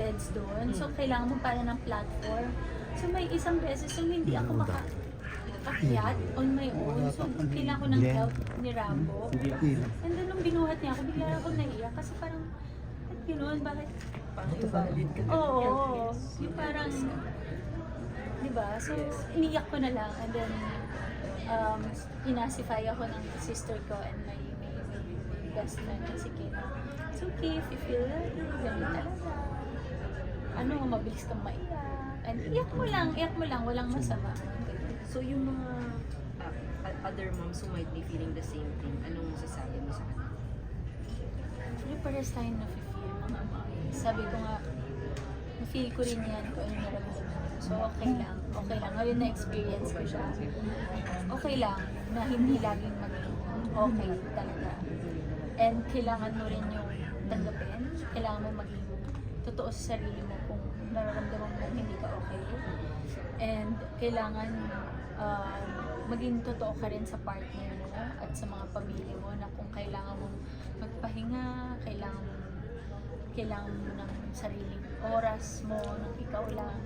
beds doon. So, kailangan mo para ng platform. So, may isang beses yung hindi ako maka akyat on my own. So, kailangan ko ng help ni Rambo. And then, nung binuhat niya ako, bigla ako naiyak. Kasi parang, ba't gano'n? Bakit? Oo, yung parang, di ba? So, iniyak ko na lang. And then, um, inasify ako ng sister ko and my, my, my best friend na si Kina. It's okay if you feel that, ganun talaga. Ano, mabilis kang maiyak. And iyak mo lang, iyak mo lang, walang masama. So yung mga uh, other moms who might be feeling the same thing, anong masasabi mo sa kanila? Pero pares tayo na-feel mga mami. Sabi ko nga, na-feel ko rin yan kung ano nararamdaman ko. So, okay lang. Okay lang. Ngayon na-experience ko siya. Okay lang na hindi laging maging okay talaga. And kailangan mo rin yung tanggapin. Kailangan mo maging totoo sa sarili mo nararamdaman mo hindi ka okay. And kailangan uh, maging totoo ka rin sa partner mo at sa mga pamilya mo na kung kailangan mong magpahinga, kailangan mo kailangan mo ng sariling oras mo, ng ikaw lang.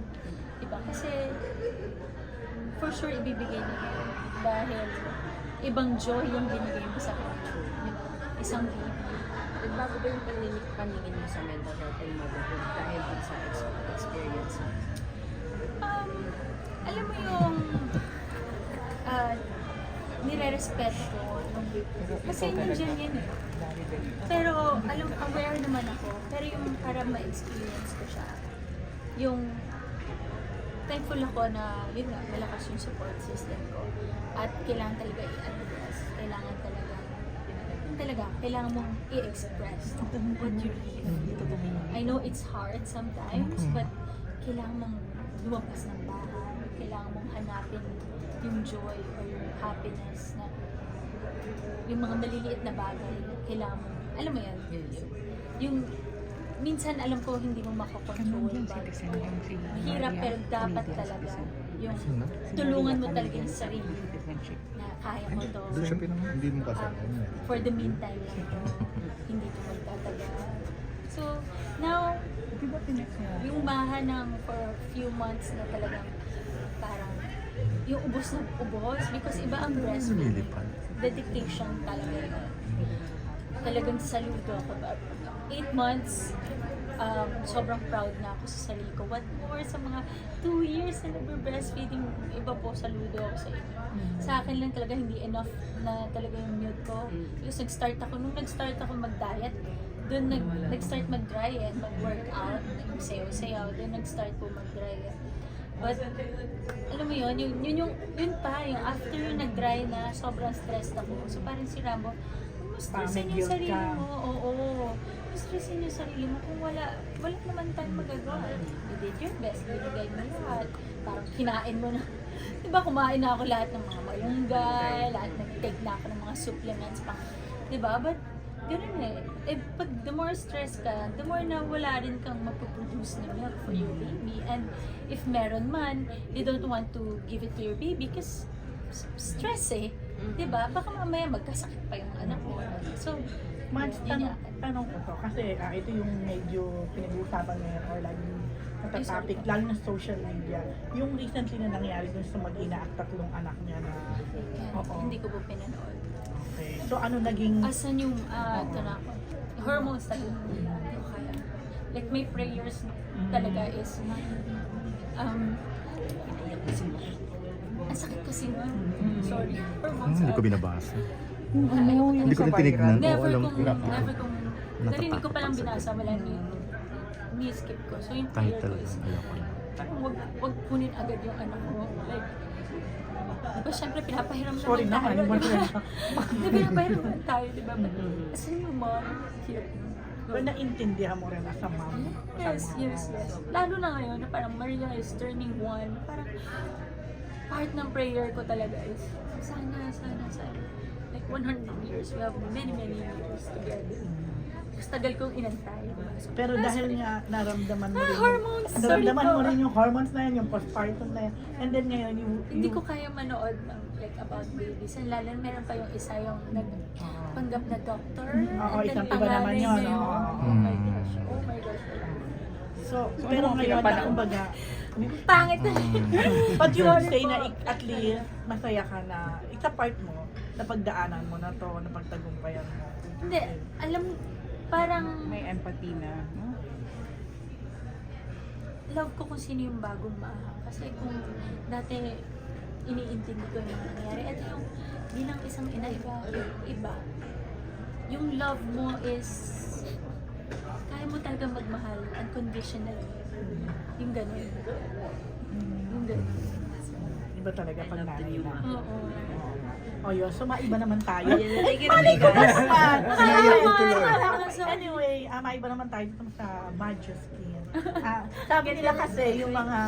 Diba? Kasi for sure ibibigay niya dahil ibang joy yung binigay mo sa kanya. Isang baby. Nagbago ba yung paningin, mo sa mental health and motherhood dahil sa ex- experience mo? Um, alam mo yung uh, nire-respeto ko kasi nandiyan yan eh. Pero alam, aware naman ako. Pero yung para ma-experience ko siya, yung thankful ako na yun nga, malakas yung support system ko. At kailangan talaga i-address. Kailangan talaga, yun talaga, kailangan mong i-express what you feel. I know it's hard sometimes, but kailangan mong lumabas ng bahay. Kailangan mong hanapin yung joy or yung happiness na yung mga maliliit na bagay. Kailangan. Mo, alam mo yan, yung minsan alam ko hindi mo makakontrol but mahirap pero dapat talaga yung tulungan mo talaga yung sarili na kaya mo to. hindi mo um, kasama. for the meantime lang to hindi to magtatagal. So now yung baha ng for a few months na talagang yung ubos na ubos because iba ang breastfeeding dedication talaga yun. Talagang saludo ako. Eight months, um, sobrang proud na ako sa sarili ko. What more sa mga two years na nagbe-breastfeeding, iba po saludo ako sa inyo. Sa akin lang talaga hindi enough na talaga yung milk ko. Because nag-start ako, nung nag-start ako mag-diet, doon nag, nag-start mag-dry and mag-workout, nag-sayaw-sayaw, doon nag-start po mag-dry and But, alam mo yun, yun, yun, yung, yun pa, yung after yung nag-dry na, sobrang stressed ako. So parang si Rambo, stressin yung sarili ka. mo. Oo, oo. Mo stressin yung sarili mo kung wala, wala naman tayong magagawa. You did your best, binigay mo lahat. Parang kinain mo na. Di ba, kumain na ako lahat ng mga malunggay, lahat nag-take na ako ng mga supplements pang, di ba? But, ganun eh. Eh, pag the more stress ka, the more na wala rin kang mapuproduce na milk for your baby. And if meron man, you don't want to give it to your baby kasi stress eh. Di ba? Baka mamaya magkasakit pa yung anak mo. So, yun tanong, tanong ko to, kasi ah, ito yung medyo pinag-uusapan ngayon or sorry natatopic, lalo na social media. Yung recently na nangyari dun sa mag-ina at tatlong anak niya na, Oo. hindi ko po pinanood. So ano naging, Asan yung, ah, ito na ako, hormones talaga. Like, may prayers talaga is, um, ang sakit kasi nga. Sorry. Hormones. Hindi ko ah, binabasa. Ayoko talaga. Hindi ko rin tinignan. Oo, Never alam kong, ko na. never kong, narinig ko palang binasa, wala ni, ni-skip ko. So yung Kahit prayer ko talaga, is, ayoko na. parang wag, wag kunin agad yung anak ko. Like, di ba syempre pinapahiram sorry naman naman, tayo. yung di ba? mga Di ba pinapahiram naman tayo, di ba? Asan yung mom? Here. Pero naintindihan mo rin as a mom. Yes, yes, yes. Lalo na ngayon na parang Maria is turning one. Parang part ng prayer ko talaga is sana, sana, sana. Like 100 years. We have many, many years together. Mas tagal kong inantay. Pero ah, dahil nga naramdaman mo Ah, rin, hormones! Sorry naramdaman po. mo rin yung hormones na yan, yung postpartum na yan. And then ngayon, yung, Hindi ko kaya manood ng like about babies. And lalo meron pa yung isa yung nagpanggap na doctor. Oo, and then isang iba pangalan naman yun, niya yung- oo. Oh my Mm. gosh. Oh my gosh. So, So, pero ano ang ngayon, pinapanahon? kumbaga, Pangit na. but you would say na ik- at least masaya ka na it's a part mo na pagdaanan mo na to, na pagtagumpayan mo. Hindi, alam, parang May empathy na. No? love ko kung sino yung bagong maaha. Kasi kung dati iniintindi ko yung mga nangyari, at yung bilang isang ina, iba, iba. Yung love mo is, kaya mo talaga magmahal unconditionally. Yung ganun. Yung ganun. Iba talaga pag nanay na. Oo. O yun, so maiba naman tayo. Malay ko naman! Nakakatawa. So anyway, uh, maiba naman tayo dito sa Badger Skin. Ah, sabi nila kasi yung mga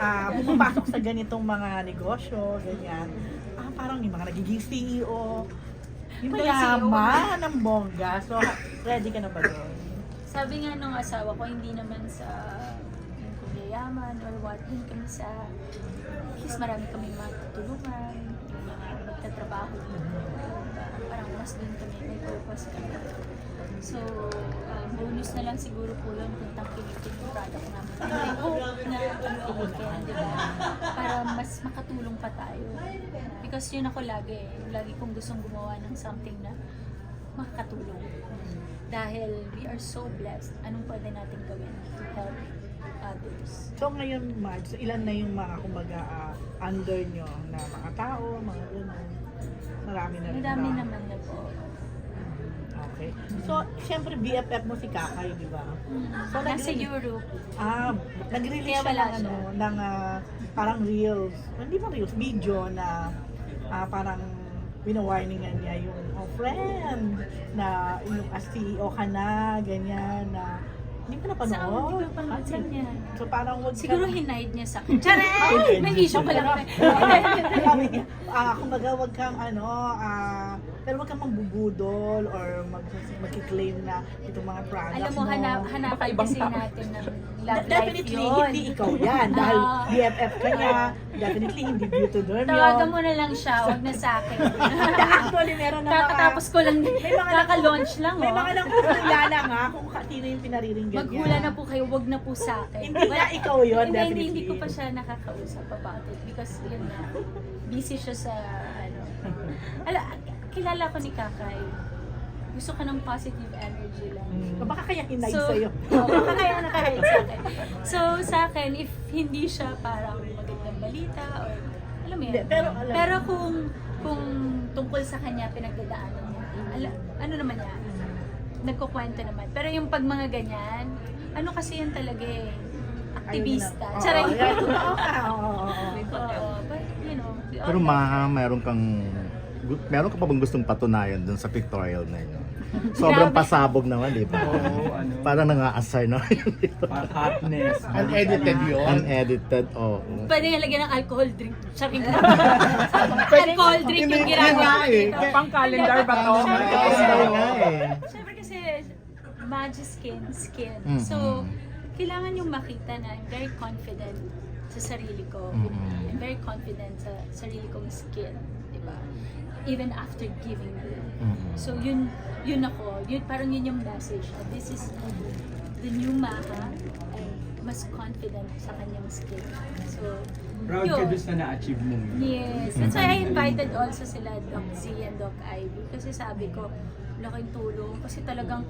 ah pumapasok sa ganitong mga negosyo, ganyan, ah, parang yung mga nagiging CEO, yung mayaman ng bongga. So, ready ka na ba doon? Sabi nga nung asawa ko, hindi naman sa yung kung yayaman or what, kami sa, least marami kami matutulungan, mga magtatrabaho? Parang mas din kami, may purpose kami. So, uh, bonus na lang siguro po yun kung tangkilikin yung product namin. And I hope na tangkilikin, di ba? Para mas makatulong pa tayo. Because yun ako lagi, lagi kong gustong gumawa ng something na makakatulong. Dahil we are so blessed, anong pwede natin gawin to help others? So ngayon, so ilan na yung mga kumbaga ah, under nyo na mga tao, mga gano'n? Marami na rin ba? naman na po. Okay. So, siyempre BFF mo si Kakay, di ba? So, Nasa nag- Europe. Ah, nag-release Kaya siya wala ng, ano, ng ah, parang reels. Hindi pa reels, video na ah, parang winawarningan niya yung oh, friend na yung as CEO ka na, ganyan na hindi ko napanood. Saan? Hindi ko napanood. Ah, Saan yan? So parang wag ka- Siguro hinide niya sa akin. Charay! May issue pa lang. Sabi niya, ah, kumbaga wag kang ano, ah, pero wag kang magbubudol or mag magki-claim na itong mga products Alam mo, hanap, hanapan ibang kasi tao. natin ng love life Definitely, yun. hindi ikaw yan. Dahil Ah. BFF ka niya. Definitely, hindi Butoderm yun. Tawagan mo na lang siya, wag na sa akin. Actually, meron na mga... Kakatapos ko lang, May mga kaka-launch lang, May oh. mga nanghuhula na nga kung sino yung pinariringgan niya. Maghula na po kayo, wag na po sa akin. Hindi na ikaw yun, hindi, definitely. Hindi, hindi ko pa siya nakakausap about it because yun nga, busy siya sa ano. Ala, kilala ko ni Kakay. Gusto ka ng positive energy lang. Mm. Baka kaya hinay So, sa'yo. oo, baka kaya nakahide sa akin. So, sa akin, if hindi siya parang magandang balita or alam mo. Hindi, pero alam- Pero kung kung tungkol sa kanya pinagdadaanan niya, ala, ano naman yan, nagkukwento naman. Pero yung pag mga ganyan, ano kasi yan talaga eh, aktivista. Na. Charay. Oo, yeah, totoo ka. Oo, Pero maha, meron kang meron ka pa bang gustong patunayan dun sa pictorial na yun? Sobrang Grabe. pasabog naman, di ba? Oo, ano. Parang nang-aasar na yun. Parang hotness. Unedited yun. Unedited, oo. Pwede nga lagyan ng alcohol drink. Charing alcohol drink yung Hindi, ginagawa hindi dito. eh. Pang calendar ba to? Kasi kasi- nga eh. Siyempre kasi, magic skin, skin. Mm, So, mm. kailangan yung makita na I'm very confident sa sarili ko. Mm, mm. I'm very confident sa sarili kong skin. di ba? Even after giving birth. Mm. So, yun, yun ako. Yun, parang yun yung message. na This is the new Maha. I'm mas confident sa kanyang skin. So, Proud ka doon sa na-achieve mo. Yes. That's why I invited also sila Doc Z and Doc Ivy. Kasi sabi ko, laking tulong. Kasi talagang,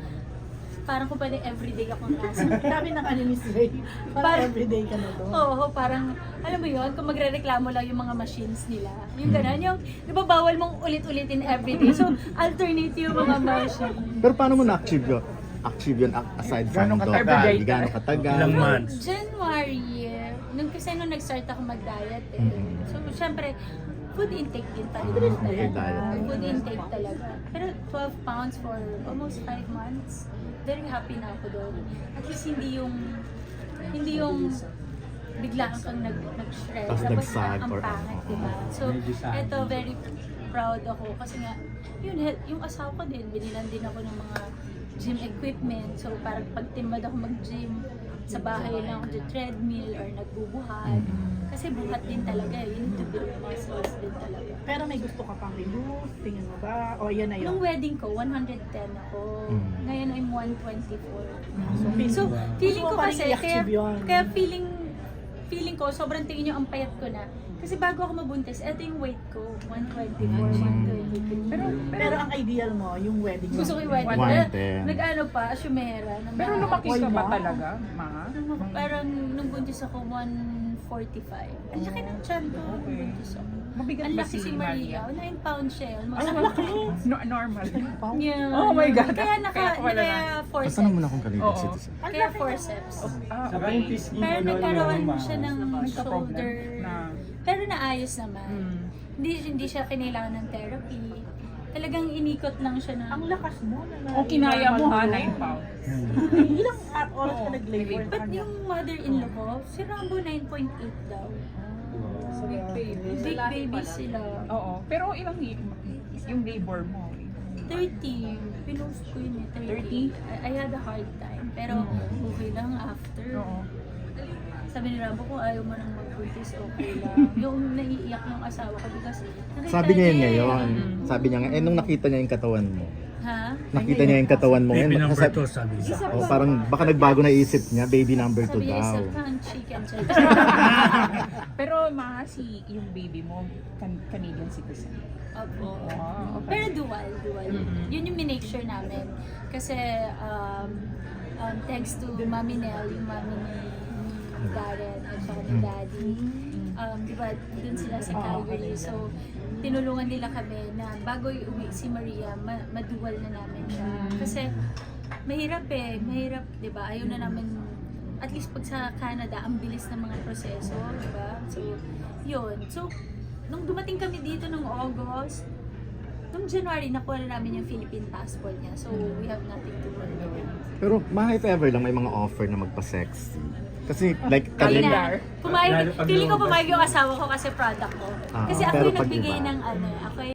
parang kung pwede everyday akong nasa. Sabi ng ano ni Ray, parang Parang- everyday ka na doon. Oo, parang, alam mo yon kung magre-reklamo lang yung mga machines nila. Yung gano'n, yung, di ba bawal mong ulit-ulitin everyday. So, alternate yung mga machine. Pero paano mo na-achieve yun? Achieve yun a- aside from Gano'ng katagal? gano'ng katagal? Ilang months? January, eh, nung kasi nung nag-start ako mag-diet eh. Mhm. So, syempre, food intake din talaga. diet. Food intake talaga. Pero 12 pounds for almost 5 months, very happy na ako doon. At least hindi yung, hindi yung biglaan kang nag, nag-shred. Tapos Tapos nag-sag ang or pangit, ano. di ba? So, eto, very proud ako kasi nga, yun, yung asawa ko din, binilan din ako ng mga gym equipment. So, parang pag timad ako mag-gym, sa bahay lang ako treadmill or nagbubuhat. Kasi buhat din talaga, eh. you need to build muscles din talaga. Pero may gusto ka pang i-lose, tingin mo ba? O yan na yun. Nung wedding ko, 110 ako. Mm. Ngayon I'm 124. So, feel- So, feeling gusto ko kasi, kaya, kaya feeling, feeling ko, sobrang tingin nyo ang payat ko na. Kasi bago ako mabuntis, eto yung weight ko, 124, 123. Pero, Pero ang ideal mo, yung wedding mo. Gusto ko yung wedding. 110. Pero, Nag-ano pa, asumera. ng pero mga- lumaki ka ba talaga, ma? Nung- Parang nung buntis ako, 145. Ang laki ng tiyan ko nung Okay. buntis ako. Mabigat Ang ba laki si Maria. 9 pounds siya. Ang laki. No, normal. Yeah. Oh my God. Kaya naka, Kaya wala kaya forceps. Patanong mo na kung Canadian Oo. citizen. Kaya forceps. Ah, Saka yung pisngi Pero ko noon, nagkaroon siya ng shoulder. na. Pero naayos naman. Mm. Hindi, hindi siya kinailangan ng therapy. Talagang inikot lang siya na. Ang lakas mo. Na, O kinaya mo ha, 9 pounds. Ilang ah, oras ka nag-labor? But yung mother-in-law ko, si Rambo 9.8 daw. So, big baby. Big baby sila. Oo. Pero ilang yung labor mo? 30. Pinost ko yun eh. 30. 30? I, I had a hard time. Pero okay lang after. Oo. Sabi ni Rambo kung ayaw mo nang magbuntis, okay lang. yung naiiyak yung asawa ko because nakita Sabi niya yun niya eh. ngayon. Sabi niya nga, eh nung nakita niya yung katawan mo. Ha? Nakita niya yung katawan mo Baby ngayon. number Sabi, 2 sabi niya. oh, parang baka nagbago na isip niya, baby number 2 Sabi niya, daw. kang chicken. Pero ma, si yung baby mo, can- Canadian citizen. Opo. Wow, okay. Pero dual, dual. Mhm. Yun yung minake sure namin. Kasi, um, um, thanks to Mami Nell, yung mami ni, ni Darren at saka ni Daddy, um, di ba, dun sila sa Calgary. So, tinulungan nila kami na bago uwi si Maria, ma- madual na namin siya. Kasi, mahirap eh. Mahirap, di ba? Ayaw na namin at least pag sa Canada, ang bilis ng mga proseso, di ba? So, yun. So, nung dumating kami dito nung August, nung January, nakuha na namin yung Philippine passport niya. So, we have nothing to worry about. Pero if ever lang may mga offer na magpa-sexy. Kasi like, na, pumayag, Lalo pag feeling ko lumabas. pumayag yung asawa ko kasi product ko. Ah, Kasi ako pero yung pag nagbigay iba. ng ano, ako